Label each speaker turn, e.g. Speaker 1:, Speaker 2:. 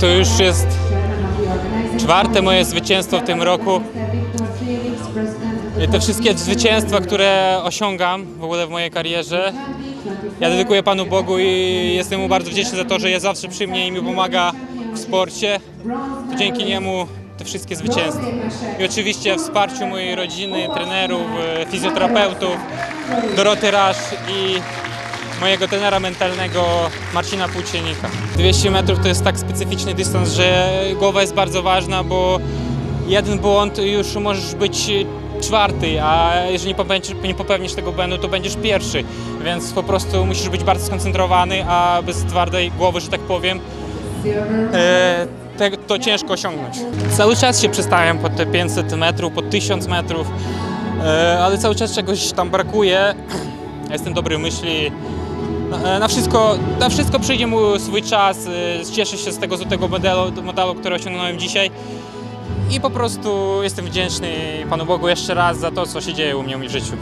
Speaker 1: To już jest czwarte moje zwycięstwo w tym roku. I te wszystkie zwycięstwa, które osiągam w ogóle w mojej karierze, ja dedykuję Panu Bogu i jestem mu bardzo wdzięczny za to, że jest zawsze przy mnie i mi pomaga w sporcie. To dzięki niemu te wszystkie zwycięstwa. I oczywiście wsparciu mojej rodziny, trenerów, e, fizjoterapeutów, Doroty Rasz i mojego trenera mentalnego Marcina Płócienika. 200 metrów to jest tak specyficzny dystans, że głowa jest bardzo ważna, bo jeden błąd już możesz być czwarty, a jeżeli nie popełnisz, tego błędu, to będziesz pierwszy, więc po prostu musisz być bardzo skoncentrowany, a bez twardej głowy, że tak powiem, e, te, to ciężko osiągnąć. Cały czas się przestawiam pod te 500 metrów, pod 1000 metrów, e, ale cały czas czegoś tam brakuje. Jestem dobrej myśli. Na, na, wszystko, na wszystko przyjdzie mu swój czas. e, Cieszę się z tego złotego medalu, medalu, który osiągnąłem dzisiaj. I po prostu jestem wdzięczny Panu Bogu jeszcze raz za to, co się dzieje u mnie w życiu.